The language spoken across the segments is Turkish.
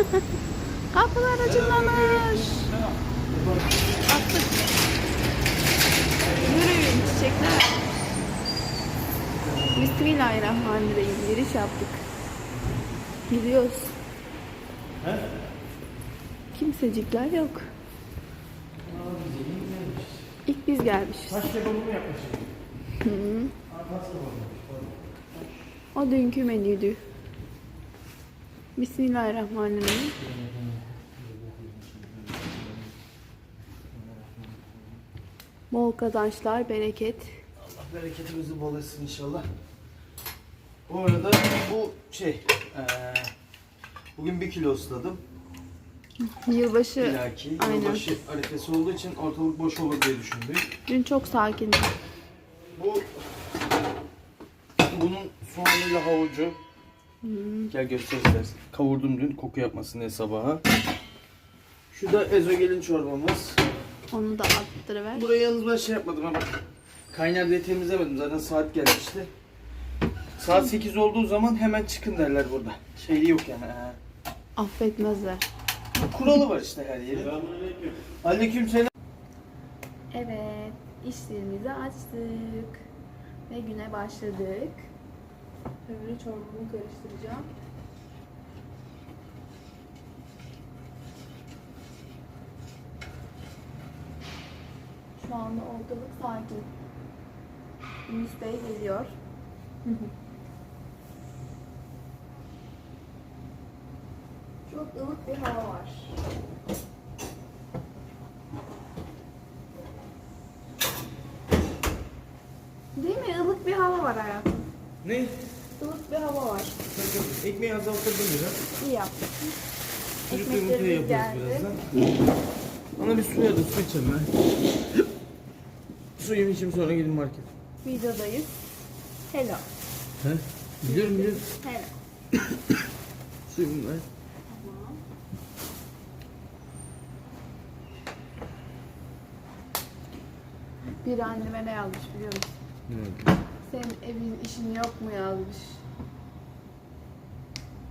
Kapılar açılmamış. Attık. Yürüyün çiçekler. Bismillahirrahmanirrahim. Giriş yaptık. Gidiyoruz. Kimsecikler yok. İlk biz gelmişiz. Taş kebabı mı yaklaşık? Hı. Olmuş? O dünkü menüydü. Bismillahirrahmanirrahim. Bol kazançlar, bereket. Allah bereketimizi bol etsin inşallah. Bu arada bu şey, eee bugün bir kilo ısladım. Yılbaşı, İlaki yılbaşı arifesi olduğu için ortalık boş olur diye düşündüm. Dün çok sakindi. Bu bunun soğanıyla havucu. Hmm. Gel göster istersen. Kavurdum dün koku yapmasın diye sabaha. Şu da ezogelin çorbamız. Onu da attırıver. Burayı yalnız ben şey yapmadım ama kaynar diye temizlemedim zaten saat gelmişti. Saat 8 olduğu zaman hemen çıkın derler burada. Şeyi yok yani. ha. Affetmezler. Kuralı var işte her yerin. Aleyküm selam. Evet, işlerimizi açtık. Ve güne başladık. Öbürü çorbamı karıştıracağım. Şu anda ortalık sakin. Yunus Bey geliyor. Çok ılık bir hava var. Değil mi? Ilık bir hava var hayatım. Ne? Bir hava var. Ekmeği azaltırdım biraz. İyi yaptık. Çocuk Ekmeklerimiz yumurta yaparız geldi. birazdan. Ona bir su ya da su içelim ben. Suyumu içeyim sonra gidin market. Videodayız. Hello. He? Biliyorum biliyorum. Hello. Suyumu ver. Tamam. Bir anneme ne yazmış biliyor musun? Ne oldu? Senin evin işin yok mu yazmış.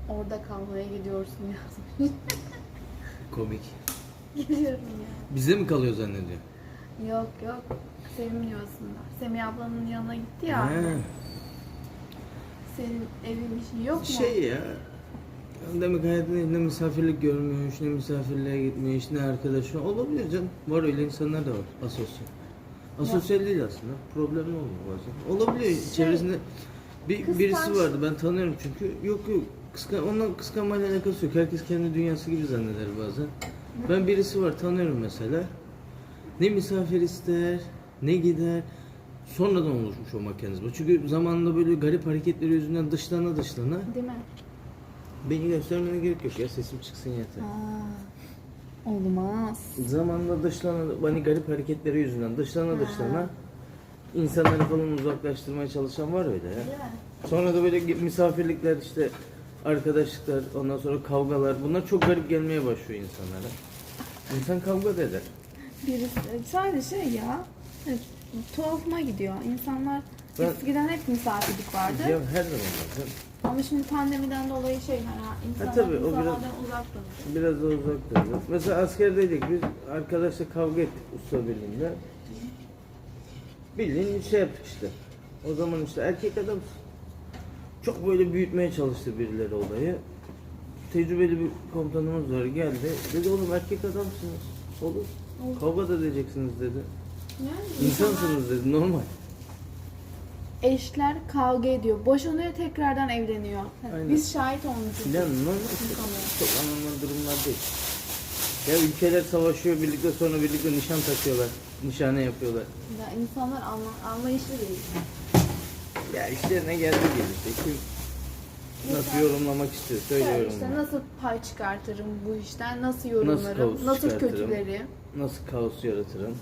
Orada kalmaya gidiyorsun yazmış. Komik. Gidiyorum ya. Bize mi kalıyor zannediyor? Yok yok. Sevmiyorsunlar. Semih ablanın yanına gitti ya. He. Senin evin işin yok mu? Şey ya. Demek hayatında ne misafirlik görmüş, ne misafirliğe gitmiş, ne arkadaşı. Olabilir canım. Var öyle insanlar da var. Asosyal. Asosyal değil aslında. Problemli olmuyor bazen. Olabiliyor. Şey, İçerisinde bir, kıskanç- birisi vardı. Ben tanıyorum çünkü. Yok yok. Kıskan, onunla kıskanmayla alakası yok. Herkes kendi dünyası gibi zanneder bazen. Ben birisi var tanıyorum mesela. Ne misafir ister, ne gider. Sonradan oluşmuş o mekanizma. Çünkü zamanında böyle garip hareketleri yüzünden dışlana dışlana Değil mi? Beni göstermene gerek yok ya sesim çıksın yeter. Aa, olmaz. Zamanla dışlanan, hani garip hareketleri yüzünden dışlana dışlana insanları falan uzaklaştırmaya çalışan var öyle ya. Değil mi? Sonra da böyle misafirlikler işte arkadaşlıklar ondan sonra kavgalar bunlar çok garip gelmeye başlıyor insanlara. İnsan kavga da eder. Birisi, sadece şey ya, evet, tuhafıma gidiyor. İnsanlar Ben- eskiden hep misafirlik vardı. Ya her zaman var. canım. Ama şimdi pandemiden dolayı şey hani insanlar tabii, o insanlardan biraz- uzak durmuş. Biraz da uzak duracağız. Mesela askerdeydik biz arkadaşla kavga ettik usta birliğinde. Bildiğin şey yaptık işte. O zaman işte erkek adam çok böyle büyütmeye çalıştı birileri olayı. Tecrübeli bir komutanımız var geldi. Dedi oğlum erkek adamsınız. Olur. Olur. Kavga da edeceksiniz dedi. Yani İnsansınız dedi normal. eşler kavga ediyor, boşanıyor tekrardan evleniyor. Aynen. Biz şahit olmuşuz. Yani normal. Çok anormal durumlar değil. Ya ülkeler savaşıyor birlikte sonra birlikte nişan takıyorlar. Nişane yapıyorlar. Ya insanlar anla, anlayışlı değil. Ya işlerine geldi gelirse kim nasıl yorumlamak istiyor söyle Yani yorumla. işte nasıl pay çıkartırım bu işten, nasıl yorumlarım, kaos nasıl, çıkartırım? kötüleri. Nasıl kaos yaratırım?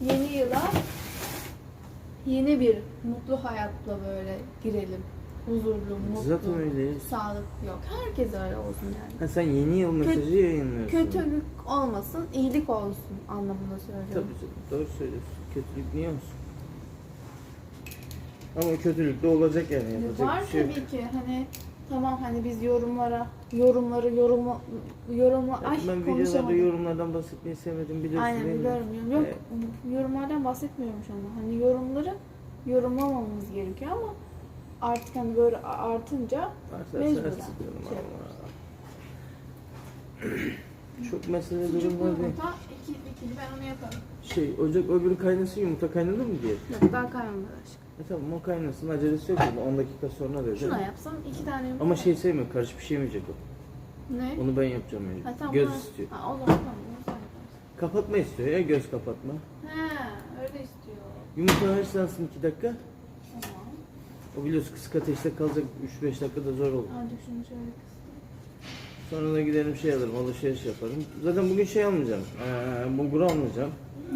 Yeni yıla yeni bir mutlu hayatla böyle girelim. Huzurlu, mutlu, Zaten öyleyiz. sağlık yok. Herkes öyle olsun yani. Ha sen yeni yıl mesajı yayınlıyorsun. Kötülük olmasın, iyilik olsun anlamında söylüyorum. Tabii canım doğru söylüyorsun. Kötülük niye olsun? Ama kötülük de olacak yani yapacak Var bir şey yok. tabii ki hani Tamam hani biz yorumlara, yorumları, yorumu, yorumu, ay ben videolarda konuşamadım. yorumlardan bahsetmeyi sevmedim biliyorsun Aynen değil mi? biliyorum. yorum- Yok yorumlardan bahsetmiyorum şu anda. Hani yorumları yorumlamamamız gerekiyor ama artık hani böyle artınca Mecburen. sıkıyorum Şey ama. Çok mesele durum sucuklu var değil. yumurta iki, ikili ben onu yaparım. Şey ocak öbürü kaynasın yumurta kaynadı mı diye. Yok daha kaynamadı aşkım. E tamam o kaynasın acelesi yok ama 10 dakika sonra dedi. Şuna yapsam iki tane yumurta. Ama şey sevmiyor karışık bir şey yemeyecek o. Ne? Onu ben yapacağım Ha, yani. tamam, Göz ha. istiyor. Ha, o zaman tamam. onu sen yaparsın. Kapatma istiyor ya göz kapatma. He öyle istiyor. Yumurta haşlansın 2 dakika. Tamam. O biliyorsun kısık ateşte kalacak 3-5 dakikada zor olur. Hadi şunu şöyle kıstım. Sonra da giderim şey alırım alışveriş yaparım. Zaten bugün şey almayacağım. Ee, bulgur almayacağım.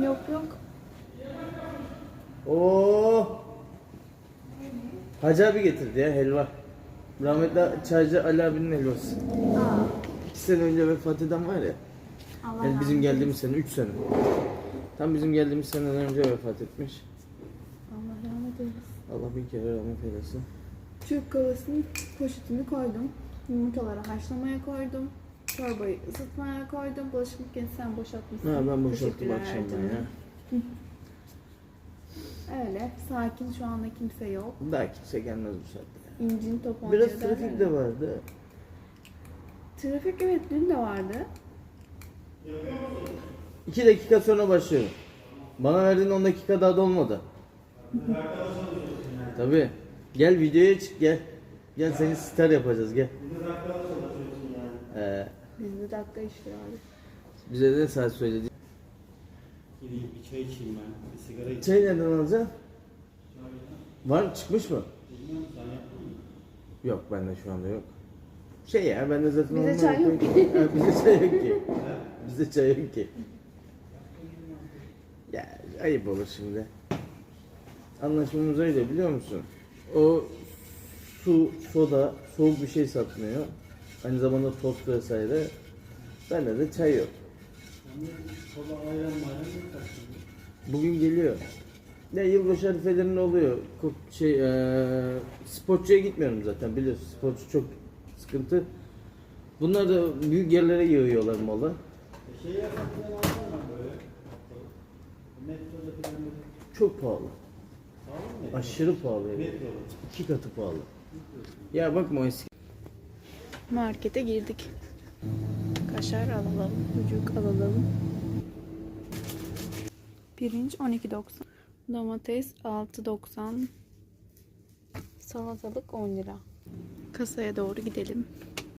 Yok yok. Oo. Hacı abi getirdi ya helva. Rahmetli çaycı Ali abinin helvası. Aa, İki sene önce vefat eden var ya. Allah Yani bizim geldiğimiz sene 3 sene. Tam bizim geldiğimiz seneden önce vefat etmiş. Allah rahmet eylesin. Allah bin kere rahmet eylesin. Türk kahvesinin poşetini koydum. Yumurtaları haşlamaya koydum. Çorbayı ısıtmaya koydum. Bulaşık makinesini sen boşaltmışsın. Ha ben boşalttım Teşekkürler akşamdan ya. Öyle. Sakin şu anda kimse yok. Daha kimse gelmez bu saatte. İncin top Biraz trafik de vardı. Trafik evet dün de vardı. 2 dakika sonra başlıyorum. Bana verdiğin 10 dakika daha dolmadı. Tabii. Gel videoya çık gel. Gel seni star yapacağız gel. Ee, Bizde dakika işliyor abi. bize de saat söyledi. Gideyim bir çay içeyim ben. Bir sigara içeyim. Çay nereden alacaksın? Var çıkmış mı? Bilmiyorum sen yapma mı? Yok bende şu anda yok. Şey ya bende zaten Bizde normal çay yok ki. Ha, bizde çay yok ki. Bizde çay yok ki. Ya ayıp olur şimdi. Anlaşmamız öyle biliyor musun? O su, soda, soğuk bir şey satmıyor. Aynı zamanda tost vesaire. Bende de çay yok. Bugün geliyor. Ne yılbaşı harifelerinde oluyor. Ko- Şey, eee sportçuya gitmiyorum zaten biliyorsun. Sportçu çok sıkıntı. Bunlar da büyük yerlere yığıyorlar. E şey. Çok pahalı. Mı? Aşırı pahalı. yani. Metroda. İki katı pahalı. Ya bakma o eski. Markete girdik. Kaşar alalım, sucuk alalım. Pirinç 12.90. Domates 6.90. Salatalık 10 lira. Kasaya doğru gidelim.